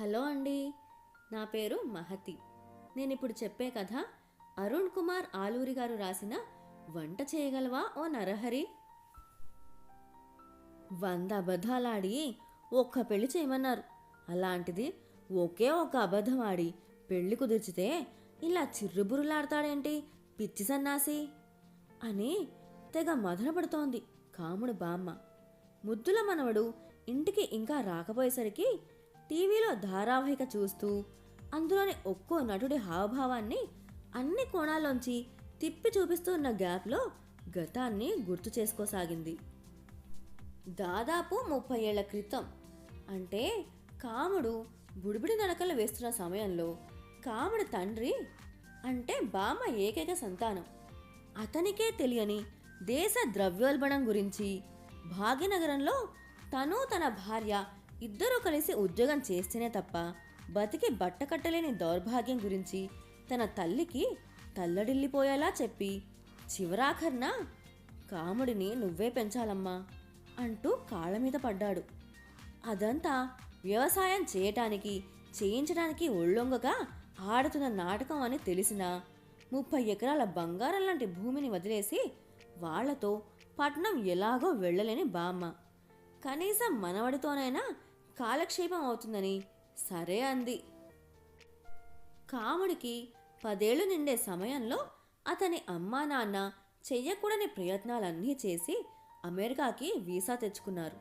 Hello అండి. నా పేరు మహతి. నేను ఇప్పుడు చెప్పే కథ అరుణ్ కుమార్ ఆలూరి గారు రాసిన వంట చేయగలవా ఓ నరహరి? వంద అబద్ధాలాడి ఒక్క పెళ్ళి చేయమన్నారు. అలాంటిది ఒకే ఒక అబద్ధం ఆడి పెళ్ళి కుదిర్చితే ఇలా చిర్రుబురులాడతాడేంటి పిచ్చి సన్నాసి? అని తెగ మదనపడుతోంది కాముడు బామ్మ. ముద్దుల మనవడు ఇంటికి ఇంకా రాకపోయేసరికి టీవీలో ధారావాహిక చూస్తూ అందులోని ఒక్కో నటుడి హావభావాన్ని అన్ని కోణాల్లోంచి తిప్పి చూపిస్తూ ఉన్న గ్యాప్లో గతాన్ని గుర్తు చేసుకోసాగింది. దాదాపు ముప్పై ఏళ్ళ క్రితం. అంటే కాముడు బుడిబిడి నడకలు వేస్తున్న సమయంలో కాముడి తండ్రి అంటే బామ్మ ఏకైక సంతానం. అతనికే తెలియని దేశ ద్రవ్యోల్బణం గురించి భాగ్యనగరంలో తను తన భార్య ఇద్దరూ కలిసి ఉద్యోగం చేస్తేనే తప్ప బతికి బట్ట కట్టలేని దౌర్భాగ్యం గురించి తన తల్లికి తల్లడిల్లిపోయేలా చెప్పి చివరాఖర్న? కాముడిని నువ్వే పెంచాలమ్మా అంటూ కాళ్ళ మీద పడ్డాడు. అదంతా వ్యవసాయం చేయటానికి చేయించడానికి ఒళ్ళొంగగా ఆడుతున్న నాటకం అని తెలిసినా ముప్పై ఎకరాల బంగారం లాంటి భూమిని వదిలేసి వాళ్ళతో పట్నం ఎలాగో వెళ్ళలేని బామ్మ. కనీసం మనవడితోనైనా కాలక్షేపం అవుతుందని. సరే అంది. కాముడికి పదేళ్ళు నిండే సమయంలో అతని అమ్మా నాన్న చెయ్యకూడని ప్రయత్నాలన్నీ చేసి అమెరికాకి వీసా తెచ్చుకున్నారు.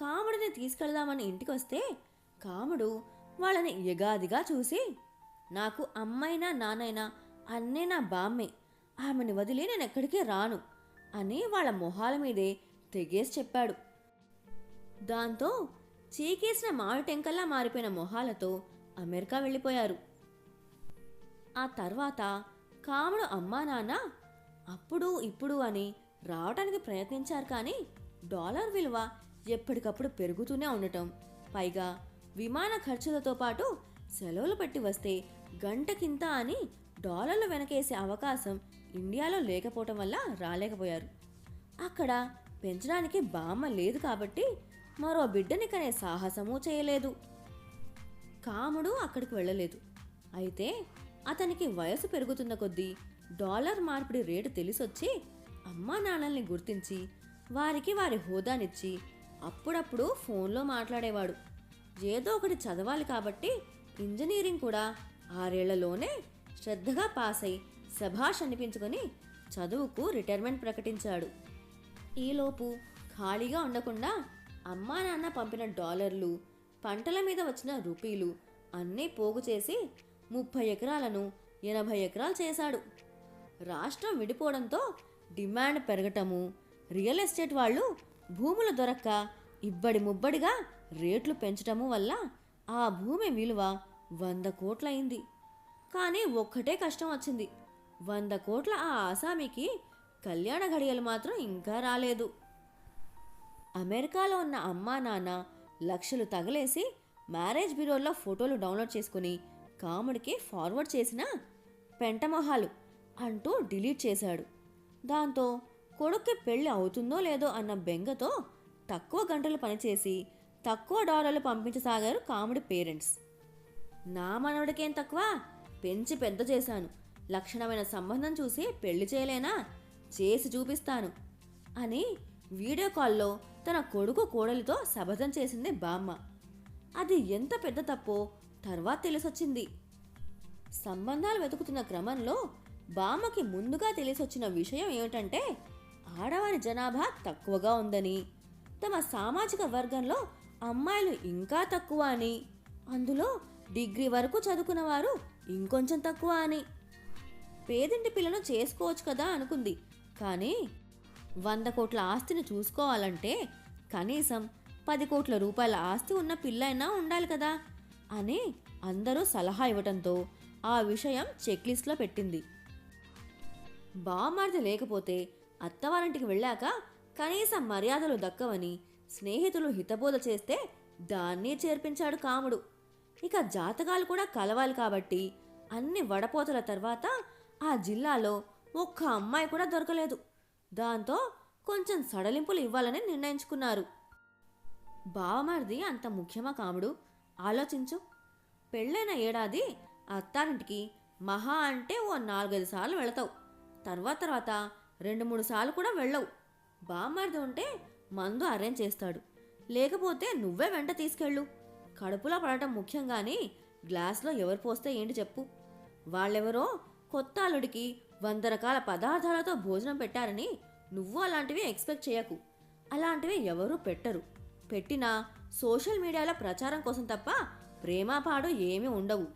కాముడిని తీసుకెళ్దామని ఇంటికొస్తే కాముడు వాళ్ళని యగాదిగా చూసి నాకు అమ్మైనా నాన్నైనా అన్నే నా బామ్మే. ఆమెను వదిలి నేను ఎక్కడికి రాను అని వాళ్ళ మొహాల మీదే తెగేసి చెప్పాడు. దాంతో చీకేసిన మామిడి టెంకల్లా మారిపోయిన మొహాలతో అమెరికా వెళ్ళిపోయారు. ఆ తర్వాత కాముడు అమ్మా నాన్న అప్పుడు ఇప్పుడు అని రావడానికి ప్రయత్నించారు కానీ డాలర్ విలువ ఎప్పటికప్పుడు పెరుగుతూనే ఉండటం. పైగా విమాన ఖర్చులతో పాటు సెలవులు పెట్టి వస్తే గంటకింత అని డాలర్లు వెనకేసే అవకాశం ఇండియాలో లేకపోవటం వల్ల రాలేకపోయారు. అక్కడ పెంచడానికి బామ్మ లేదు కాబట్టి మరో బిడ్డని కనే సాహసమూ చేయలేదు. కాముడు అక్కడికి వెళ్ళలేదు. అయితే అతనికి వయసు పెరుగుతున్న కొద్దీ డాలర్ మార్పిడి రేటు తెలిసొచ్చి అమ్మా నాన్నల్ని గుర్తించి వారికి వారి హోదానిచ్చి అప్పుడప్పుడు ఫోన్లో మాట్లాడేవాడు. ఏదో ఒకటి చదవాలి కాబట్టి ఇంజనీరింగ్ కూడా ఆరేళ్ళలోనే శ్రద్ధగా పాస్ అయి శభాష్ అనిపించుకొని చదువుకు రిటైర్మెంట్ ప్రకటించాడు. ఈలోపు ఖాళీగా ఉండకుండా అమ్మా నాన్న పంపిన డాలర్లు పంటల మీద వచ్చిన రూపీలు అన్నీ పోగు చేసి ముప్పై ఎకరాలను ఎనభై ఎకరాలు చేశాడు. రాష్ట్రం విడిపోవడంతో డిమాండ్ పెరగటము రియల్ ఎస్టేట్ వాళ్ళు భూములు దొరక్క ఇబ్బడి ముబ్బడిగా రేట్లు పెంచటము వల్ల ఆ భూమి విలువ వంద కోట్లయింది. కానీ ఒక్కటే కష్టం వచ్చింది. వంద కోట్ల ఆ ఆసామికి కళ్యాణ ఘడియలు మాత్రం ఇంకా రాలేదు. అమెరికాలో ఉన్న అమ్మా నాన్న లక్షలు తగలేసి మ్యారేజ్ బ్యూరోలో ఫోటోలు డౌన్లోడ్ చేసుకుని కాముడికి ఫార్వర్డ్ చేసిన పెంటమొహాలు అంటూ డిలీట్ చేశాడు. దాంతో కొడుక్కి పెళ్ళి అవుతుందో లేదో అన్న బెంగతో తక్కువ గంటలు పనిచేసి తక్కువ డాలర్లు పంపించసాగారు కాముడి పేరెంట్స్. నా మనవడికేం తక్కువ? పెంచి పెద్ద చేశాను. లక్షణమైన సంబంధం చూసి పెళ్ళి చేయలేనా? చేసి చూపిస్తాను అని వీడియో కాల్లో తన కొడుకు కోడలితో శపథం చేసింది బామ్మ. అది ఎంత పెద్ద తప్పో తర్వాత తెలిసొచ్చింది. సంబంధాలు వెతుకుతున్న క్రమంలో బామ్మకి ముందుగా తెలిసొచ్చిన విషయం ఏమిటంటే ఆడవారి జనాభా తక్కువగా ఉందని తమ సామాజిక వర్గంలో అమ్మాయిలు ఇంకా తక్కువ అని అందులో డిగ్రీ వరకు చదువుకున్న వారు ఇంకొంచెం తక్కువ అని. పేదింటి పిల్లను చేసుకోవచ్చు కదా అనుకుంది కానీ వంద కోట్ల ఆస్తిని చూసుకోవాలంటే కనీసం పది కోట్ల రూపాయల ఆస్తి ఉన్న పిల్లైనా ఉండాలి కదా అని అందరూ సలహా ఇవ్వటంతో ఆ విషయం చెక్ లిస్ట్లో పెట్టింది. బామ్మార్ది లేకపోతే అత్తవారింటికి వెళ్ళాక కనీసం మర్యాదలు దక్కవని స్నేహితులు హితబోధ చేస్తే దాన్ని చేర్పించాడు కాముడు. ఇక జాతకాలు కూడా కలవాలి కాబట్టి అన్ని వడపోతల తర్వాత ఆ జిల్లాలో ఒక్క అమ్మాయి కూడా దొరకలేదు. దాంతో కొంచెం సడలింపులు ఇవ్వాలని నిర్ణయించుకున్నారు. బావమరిది అంత ముఖ్యమా కాముడు? ఆలోచించు. పెళ్ళైన ఏడాది అత్తారింటికి మహా అంటే ఓ నాలుగైదు సార్లు వెళతావు. తర్వాత తర్వాత రెండు మూడు సార్లు కూడా వెళ్ళవు. బామ్మర్ది ఉంటే మందు అరేంజ్ చేస్తాడు. లేకపోతే నువ్వే వెంట తీసుకెళ్ళు. కడుపులో పడటం ముఖ్యం కానీ గ్లాస్లో ఎవరు పోస్తే ఏంటి చెప్పు. వాళ్ళెవరో కొత్త అల్లుడికి వంద రకాల పదార్థాలతో భోజనం పెట్టారని నువ్వు అలాంటివి ఎక్స్పెక్ట్ చేయకు. అలాంటివి ఎవరూ పెట్టరు. పెట్టినా సోషల్ మీడియాలో ప్రచారం కోసం తప్ప ప్రేమాపాడు ఏమీ ఉండవు.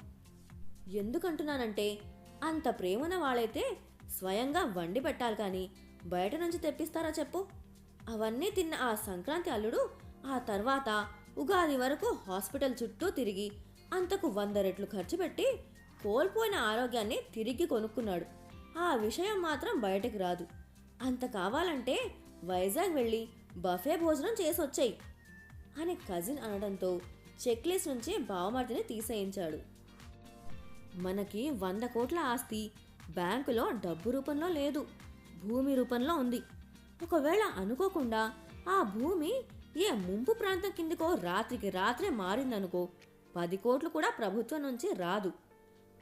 ఎందుకంటున్నానంటే అంత ప్రేమన వాళ్ళైతే స్వయంగా వండి పెట్టాలి కానీ బయట నుంచి తెప్పిస్తారా చెప్పు? అవన్నీ తిన్న ఆ సంక్రాంతి అల్లుడు ఆ తర్వాత ఉగాది వరకు హాస్పిటల్ చుట్టూ తిరిగి అంతకు వంద రెట్లు ఖర్చు పెట్టి కోల్పోయిన ఆరోగ్యాన్ని తిరిగి కొనుక్కున్నాడు. ఆ విషయం మాత్రం బయటకు రాదు. అంత కావాలంటే వైజాగ్ వెళ్ళి బఫే భోజనం చేసి వచ్చాయి అని కజిన్ అనడంతో చెక్ లిస్ట్ నుంచి బావమర్తిని తీసేయించాడు. మనకి వంద కోట్ల ఆస్తి బ్యాంకులో డబ్బు రూపంలో లేదు భూమి రూపంలో ఉంది. ఒకవేళ అనుకోకుండా ఆ భూమి ఏ ముంపు ప్రాంతం కిందకో రాత్రికి రాత్రే మారిందనుకో పది కోట్లు కూడా ప్రభుత్వం నుంచి రాదు.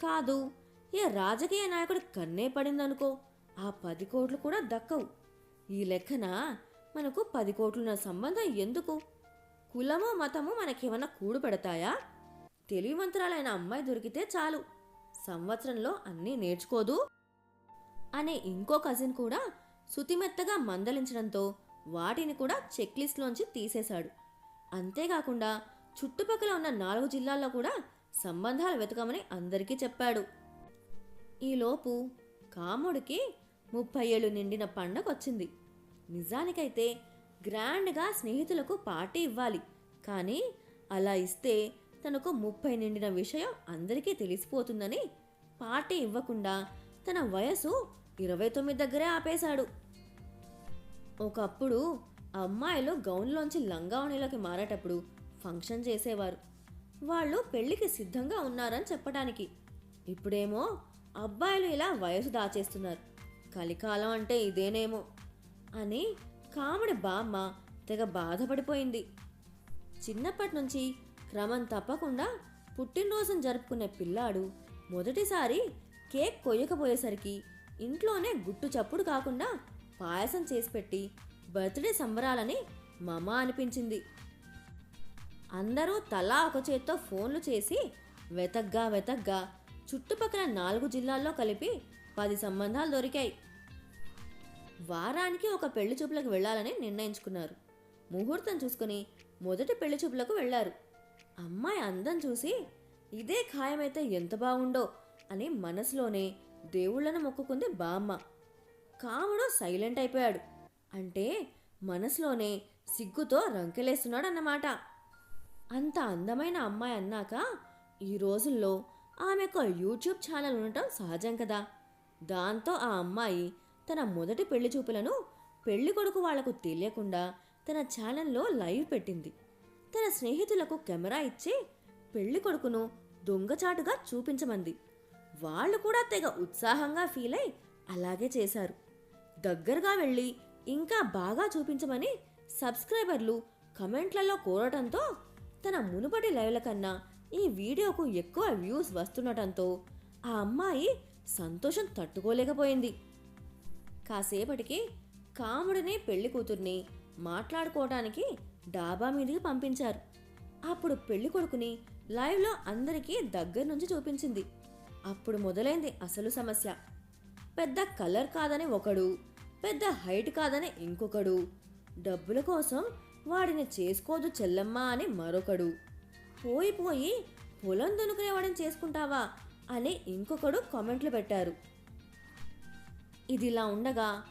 కాదు ఏ రాజకీయ నాయకుడి కన్నే పడిందనుకో ఆ పది కోట్లు కూడా దక్కవు. ఈ లెక్కన మనకు పది కోట్లున్న సంబంధం ఎందుకు? కులము మతము మనకేమన్నా కూడు పెడతాయా? తెలివిమంతురాలైన అమ్మాయి దొరికితే చాలు. సంవత్సరంలో అన్నీ నేర్చుకోదు. అనే ఇంకో కజిన్ కూడా శుతిమెత్తగా మందలించడంతో వాటిని కూడా చెక్ లిస్ట్లోంచి తీసేశాడు. అంతేకాకుండా చుట్టుపక్కల ఉన్న నాలుగు జిల్లాల్లో కూడా సంబంధాలు వెతకమని అందరికీ చెప్పాడు. ఈలోపు కాముడికి ముప్పై ఏళ్ళు నిండిన పండగ వచ్చింది నిజానికైతే గ్రాండ్గా స్నేహితులకు పార్టీ ఇవ్వాలి. కానీ అలా ఇస్తే తనకు ముప్పై నిండిన విషయం అందరికీ తెలిసిపోతుందని పార్టీ ఇవ్వకుండా తన వయసు ఇరవై తొమ్మిది దగ్గరే ఆపేశాడు. ఒకప్పుడు అమ్మాయిలు గౌన్లోంచి లంగావణిలోకి మారేటప్పుడు ఫంక్షన్ చేసేవారు. వాళ్ళు పెళ్ళికి సిద్ధంగా ఉన్నారని చెప్పడానికి ఇప్పుడేమో అబ్బాయిలు ఇలా వయసు దాచేస్తున్నారు. కలికాలం అంటే ఇదేనేమో అని కాముడి బామ్మ తెగ బాధపడిపోయింది. చిన్నప్పటి నుంచి క్రమం తప్పకుండా పుట్టినరోజును జరుపుకునే పిల్లాడు మొదటిసారి కేక్ కొయ్యకపోయేసరికి ఇంట్లోనే గుట్టు చప్పుడు కాకుండా పాయసం చేసి పెట్టి బర్త్డే సంబరాలని మమ అనిపించింది. అందరూ తలా ఒక చేత్తో ఫోన్లు చేసి వెతగ్గా వెతగ్గా చుట్టుపక్కల నాలుగు జిల్లాల్లో కలిపి పది సంబంధాలు దొరికాయి. వారానికి ఒక పెళ్ళి చూపులకు వెళ్ళాలని నిర్ణయించుకున్నారు. ముహూర్తం చూసుకుని మొదటి పెళ్ళి చూపులకు వెళ్ళారు అమ్మాయి అందం చూసి ఇదే ఖాయమైతే ఎంత బాగుండో అని మనసులోనే దేవుళ్ళను మొక్కుకుంది బామ్మ. కాముడు సైలెంట్ అయిపోయాడు. అంటే మనసులోనే సిగ్గుతో రంకెలేస్తున్నాడు అన్నమాట అంత అందమైన అమ్మాయి అన్నాక ఈ రోజుల్లో ఆమెకు యూట్యూబ్ ఛానల్ ఉండటం సహజం కదా. దాంతో ఆ అమ్మాయి తన మొదటి పెళ్ళి చూపులను పెళ్ళి కొడుకు వాళ్ళకు తెలియకుండా తన ఛానల్లో లైవ్ పెట్టింది. తన స్నేహితులకు కెమెరా ఇచ్చి పెళ్ళి కొడుకును దొంగచాటుగా చూపించమంది. వాళ్ళు కూడా తెగ ఉత్సాహంగా ఫీల్ అయి అలాగే చేశారు. దగ్గరగా వెళ్ళి ఇంకా బాగా చూపించమని సబ్స్క్రైబర్లు కమెంట్లలో కోరటంతో తన మునుపటి లైవ్ల కన్నా ఈ వీడియోకు ఎక్కువ వ్యూస్ వస్తుండటంతో ఆ అమ్మాయి సంతోషం తట్టుకోలేకపోయింది. కాసేపటికి కాముడిని పెళ్ళి కూతుర్ని మాట్లాడుకోవటానికి డాబా మీదకి పంపించారు. అప్పుడు పెళ్ళి కొడుకుని లైవ్లో అందరికీ దగ్గర నుంచి చూపించింది. అప్పుడు మొదలైంది అసలు సమస్య. పెద్ద కలర్ కాదని ఒకడు పెద్ద హైట్ కాదని ఇంకొకడు డబ్బుల కోసం వాడిని చేసుకోదు చెల్లమ్మా అని మరొకడు పోయిపోయి పొలం దునుకునేవాడిని చేసుకుంటావా అని ఇంకొకడు కామెంట్లు పెట్టారు. ఇదిలా ఉండగా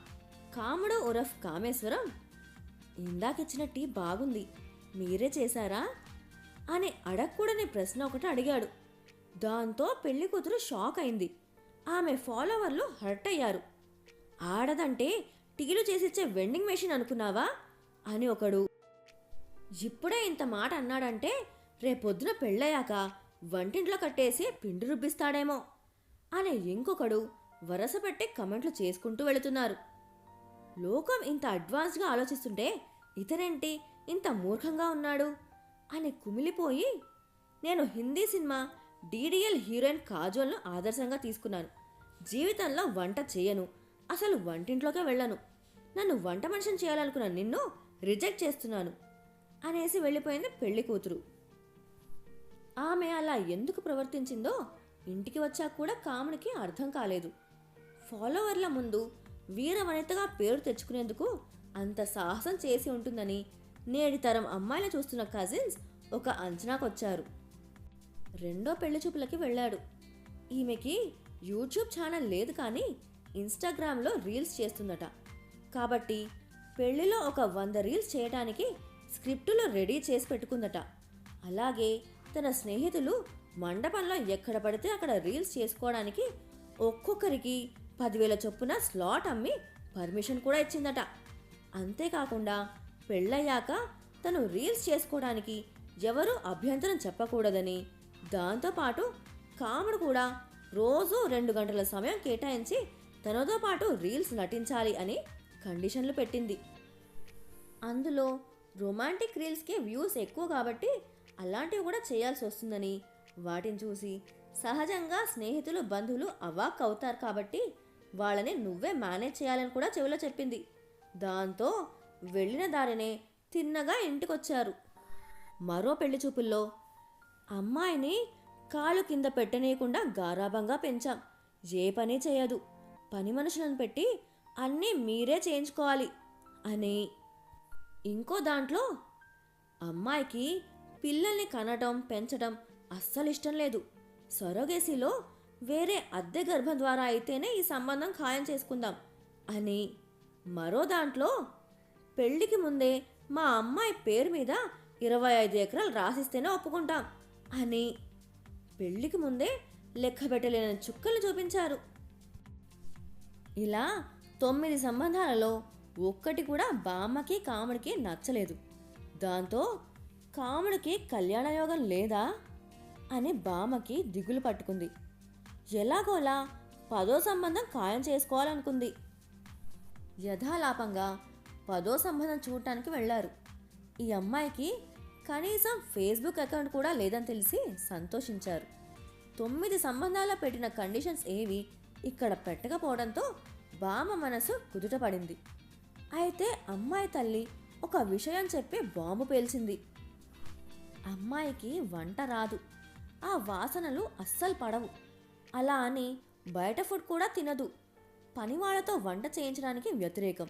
కాముడు ఉరఫ్ కామేశ్వరం ఇందాకిచ్చిన టీ బాగుంది మీరే చేశారా? అని అడగకూడని ప్రశ్న ఒకటి అడిగాడు. దాంతో పెళ్ళి కూతురు షాక్ అయింది. ఆమె ఫాలోవర్లు హర్ట్ అయ్యారు. ఆడదంటే టీలు చేసిచ్చే వెండింగ్ మెషిన్ అనుకున్నావా? అని ఒకడు ఇప్పుడే ఇంత మాట అన్నాడంటే రేపొద్దున పెళ్ళయ్యాక వంటింట్లో కట్టేసి పిండి రుబ్బిస్తాడేమో అనే ఇంకొకడు వరస పెట్టి కమెంట్లు చేసుకుంటూ వెళుతున్నారు. లోకం ఇంత అడ్వాన్స్గా ఆలోచిస్తుంటే ఇతనేంటి ఇంత మూర్ఖంగా ఉన్నాడు అని కుమిలిపోయి నేను హిందీ సినిమా డీడీఎల్ హీరోయిన్ కాజోల్ను ఆదర్శంగా తీసుకున్నాను. జీవితంలో వంట చేయను అసలు వంటింట్లోకే వెళ్ళను. నన్ను వంట మనిషిని చేయాలనుకున్న నిన్ను రిజెక్ట్ చేస్తున్నాను అనేసి వెళ్ళిపోయింది పెళ్ళి కూతురు ఆమె అలా ఎందుకు ప్రవర్తించిందో ఇంటికి వచ్చాక కూడా కామునికి అర్థం కాలేదు. ఫాలోవర్ల ముందు వీరవనితగా పేరు తెచ్చుకునేందుకు అంత సాహసం చేసి ఉంటుందని నేటి తరం అమ్మాయిలు చూస్తున్న కజిన్స్ ఒక అంచనాకొచ్చారు. రెండో పెళ్ళి చూపులకి వెళ్ళాడు. ఈమెకి యూట్యూబ్ ఛానల్ లేదు కానీ ఇన్స్టాగ్రామ్లో రీల్స్ చేస్తుందట. కాబట్టి పెళ్ళిలో ఒక వంద రీల్స్ చేయడానికి స్క్రిప్టులు రెడీ చేసి పెట్టుకుందట. అలాగే తన స్నేహితులు మండపంలో ఎక్కడ పడితే అక్కడ రీల్స్ చేసుకోవడానికి ఒక్కొక్కరికి పదివేల చొప్పున స్లాట్ అమ్మి పర్మిషన్ కూడా ఇచ్చిందట. అంతేకాకుండా పెళ్ళయ్యాక తను రీల్స్ చేసుకోవడానికి ఎవరూ అభ్యంతరం చెప్పకూడదని దాంతోపాటు కాముడు కూడా రోజు రెండు గంటల సమయం కేటాయించి తనతో పాటు రీల్స్ నటించాలి అని కండిషన్లు పెట్టింది. అందులో రొమాంటిక్ రీల్స్కి వ్యూస్ ఎక్కువ కాబట్టి అలాంటివి కూడా చేయాల్సి వస్తుందని వాటిని చూసి సహజంగా స్నేహితులు బంధువులు అవాక్ అవుతారు కాబట్టి వాళ్ళని నువ్వే మేనేజ్ చేయాలని కూడా చెవిలో చెప్పింది. దాంతో వెళ్ళిన దారినే తిన్నగా ఇంటికొచ్చారు. మరో పెళ్ళి చూపుల్లో అమ్మాయిని కాలు కింద పెట్టనీయకుండా గారాభంగా పెంచాం. ఏ పని చేయదు. పని మనుషులను పెట్టి అన్నీ మీరే చేయించుకోవాలి అని ఇంకో దాంట్లో అమ్మాయికి పిల్లల్ని కనటం పెంచడం అస్సలు ఇష్టం లేదు. సొరగేసిలో వేరే అద్దె గర్భం ద్వారా అయితేనే ఈ సంబంధం ఖాయం చేసుకుందాం అని మరో దాంట్లో పెళ్ళికి ముందే మా అమ్మాయి పేరు మీద ఇరవై ఐదు ఎకరాలు రాసిస్తేనే ఒప్పుకుంటాం అని పెళ్ళికి ముందే లెక్క పెట్టలేని చుక్కలు చూపించారు. ఇలా తొమ్మిది సంబంధాలలో ఒక్కటి కూడా బామ్మకి కాముడికి నచ్చలేదు. దాంతో కాముడికి కళ్యాణయోగం లేదా? అని బామకి దిగులు పట్టుకుంది. ఎలాగోలా పదో సంబంధం ఖాయం చేసుకోవాలనుకుంది. యథాలాపంగా పదో సంబంధం చూడటానికి వెళ్ళారు. ఈ అమ్మాయికి కనీసం ఫేస్బుక్ అకౌంట్ కూడా లేదని తెలిసి సంతోషించారు. తొమ్మిది సంబంధాల పెట్టిన కండిషన్స్ ఏవి ఇక్కడ పెట్టకపోవడంతో బామ మనసు కుదుటపడింది. అయితే అమ్మాయి తల్లి ఒక విషయం చెప్పి బాంబు పేల్చింది. అమ్మాయికి వంట రాదు. ఆ వాసనలు అస్సలు పడవు. అలా అని బయట ఫుడ్ కూడా తినదు. పనివాళ్ళతో వంట చేయించడానికి వ్యతిరేకం.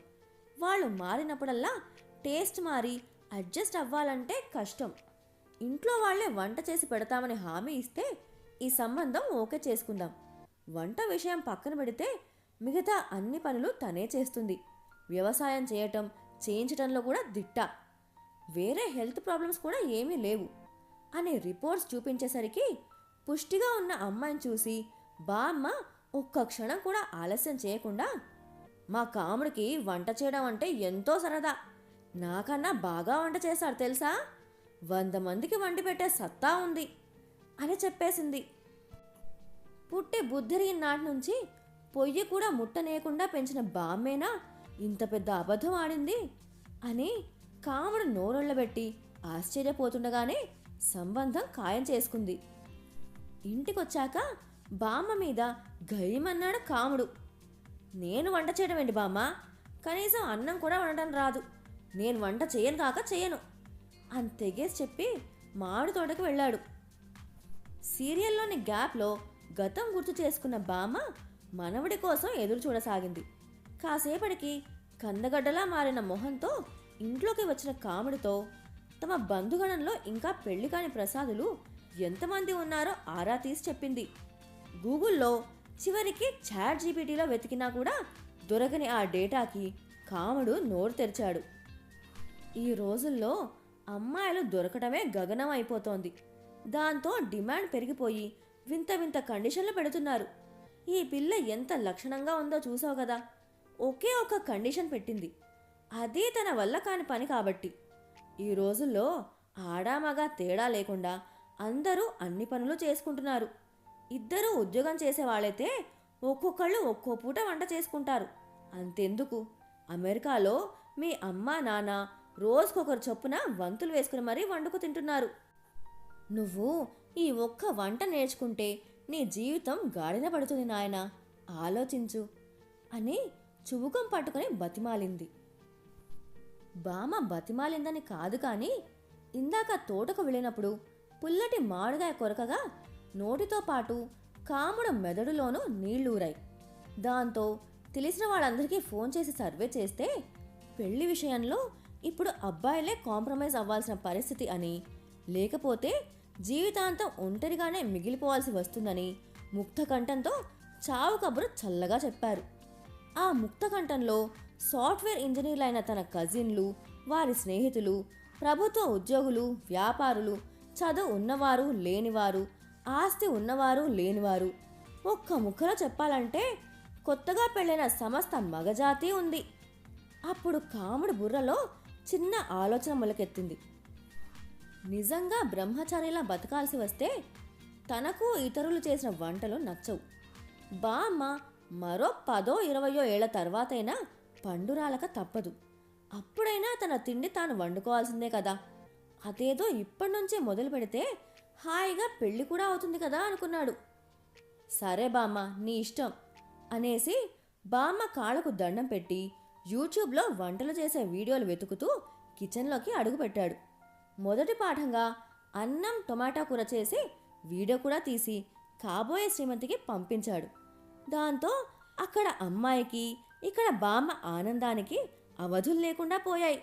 వాళ్ళు మారినప్పుడల్లా టేస్ట్ మారి అడ్జస్ట్ అవ్వాలంటే కష్టం. ఇంట్లో వాళ్ళే వంట చేసి పెడతామని హామీ ఇస్తే ఈ సంబంధం ఓకే చేసుకుందాం. వంట విషయం పక్కన పెడితే మిగతా అన్ని పనులు తనే చేస్తుంది. వ్యవసాయం చేయటం చేయించటంలో కూడా దిట్ట. వేరే హెల్త్ ప్రాబ్లమ్స్ కూడా ఏమీ లేవు అనే రిపోర్ట్స్ చూపించేసరికి పుష్టిగా ఉన్న అమ్మాయిని చూసి బామ్మ ఒక్క క్షణం కూడా ఆలస్యం చేయకుండా మా కాముడికి వంట చేయడం అంటే ఎంతో సరదా. నాకన్నా బాగా వంట చేశాడు తెలుసా? వంద మందికి వండి పెట్టే సత్తా ఉంది అని చెప్పేసింది. పుట్టే బుద్ధిరిగిన నాటి నుంచి పొయ్యి కూడా ముట్టనేయకుండా పెంచిన బామ్మేనా ఇంత పెద్ద అబద్ధం ఆడింది అని కాముడు నోరొళ్ళబెట్టి ఆశ్చర్యపోతుండగానే సంబంధం ఖాయం చేసుకుంది. ఇంటికొచ్చాక బామ్మ మీద గయ్యమన్నాడు కాముడు. నేను వంట చేయడం ఏంటి బామ్మ? కనీసం అన్నం కూడా వండటం రాదు. నేను వంట చేయను కాక చేయను. అని తెగేసి చెప్పి మామిడి తోటకు వెళ్ళాడు. సీరియల్లోని గ్యాప్లో గతం గుర్తు చేసుకున్న బామ్మ మనవడి కోసం ఎదురు చూడసాగింది. కాసేపటికి కందగడ్డలా మారిన మొహంతో ఇంట్లోకి వచ్చిన కాముడితో తమ బంధుగణంలో ఇంకా పెళ్ళి కాని ప్రసాదులు ఎంతమంది ఉన్నారో ఆరా తీసి చెప్పింది. గూగుల్లో చివరికి చాట్ జీపీటీలో వెతికినా కూడా దొరకని ఆ డేటాకి కాముడు నోరు తెరిచాడు. ఈ రోజుల్లో అమ్మాయిలు దొరకటమే గగనం అయిపోతోంది. దాంతో డిమాండ్ పెరిగిపోయి వింత వింత కండిషన్లు పెడుతున్నారు. ఈ పిల్ల ఎంత లక్షణంగా ఉందో చూసావు కదా? ఒకే ఒక కండిషన్ పెట్టింది. అదే తన వల్ల కాని పని కాబట్టి. ఈ రోజుల్లో ఆడామగా తేడా లేకుండా అందరూ అన్ని పనులు చేసుకుంటున్నారు. ఇద్దరూ ఉద్యోగం చేసేవాళ్ళైతే ఒక్కొక్కళ్ళు ఒక్కో పూట వంట చేసుకుంటారు. అంతెందుకు? అమెరికాలో మీ అమ్మ నాన్న రోజుకొకరు చొప్పున వంతులు వేసుకుని మరీ వండుకు తింటున్నారు. నువ్వు ఈ ఒక్క వంట నేర్చుకుంటే నీ జీవితం గాడిన పడుతుంది నాయన. ఆలోచించు. అని చుబుకం పట్టుకొని బతిమాలింది. బామ బతిమాలిందని కాదు కానీ ఇందాక తోటకు వెళ్ళినప్పుడు పుల్లటి మాడుగాయ కొరకగా నోటితో పాటు కాముడు మెదడులోనూ నీళ్ళూరాయి దాంతో తెలిసిన వాళ్ళందరికీ ఫోన్ చేసి సర్వే చేస్తే పెళ్ళి విషయంలో ఇప్పుడు అబ్బాయిలే కాంప్రమైజ్ అవ్వాల్సిన పరిస్థితి అని లేకపోతే జీవితాంతం ఒంటరిగానే మిగిలిపోవాల్సి వస్తుందని ముక్తకంఠంతో చావు కబురు చల్లగా చెప్పారు. ఆ ముక్తకంఠంలో సాఫ్ట్వేర్ ఇంజనీర్లైన తన కజిన్లు వారి స్నేహితులు ప్రభుత్వ ఉద్యోగులు వ్యాపారులు చదువు ఉన్నవారు లేనివారు ఆస్తి ఉన్నవారు లేనివారు. ఒక్క ముక్కలో చెప్పాలంటే కొత్తగా పెళ్ళైన సమస్త మగజాతి ఉంది. అప్పుడు కాముడి బుర్రలో చిన్న ఆలోచన మొలకెత్తింది. నిజంగా బ్రహ్మచారిలా బతకాల్సి వస్తే తనకు ఇతరులు చేసిన వంటలు నచ్చవు. బామ్మ మరో పదో ఇరవయో ఏళ్ళ తర్వాతైనా పండురాలక తప్పదు. అప్పుడైనా తన తిండి తాను వండుకోవాల్సిందే కదా. అదేదో ఇప్పటి నుంచే మొదలు పెడితే హాయిగా పెళ్ళి కూడా అవుతుంది కదా అనుకున్నాడు. సరే బామ్మ నీ ఇష్టం అనేసి బామ్మ కాళ్ళకు దండం పెట్టి యూట్యూబ్లో వంటలు చేసే వీడియోలు వెతుకుతూ కిచెన్లోకి అడుగుపెట్టాడు మొదటి పాఠంగా అన్నం టొమాటో కూర చేసి వీడియో కూడా తీసి కాబోయే శ్రీమతికి పంపించాడు. దాంతో అక్కడ అమ్మాయికి ఇక్కడ బామ్మ ఆనందానికి అవధులు లేకుండా పోయాయి.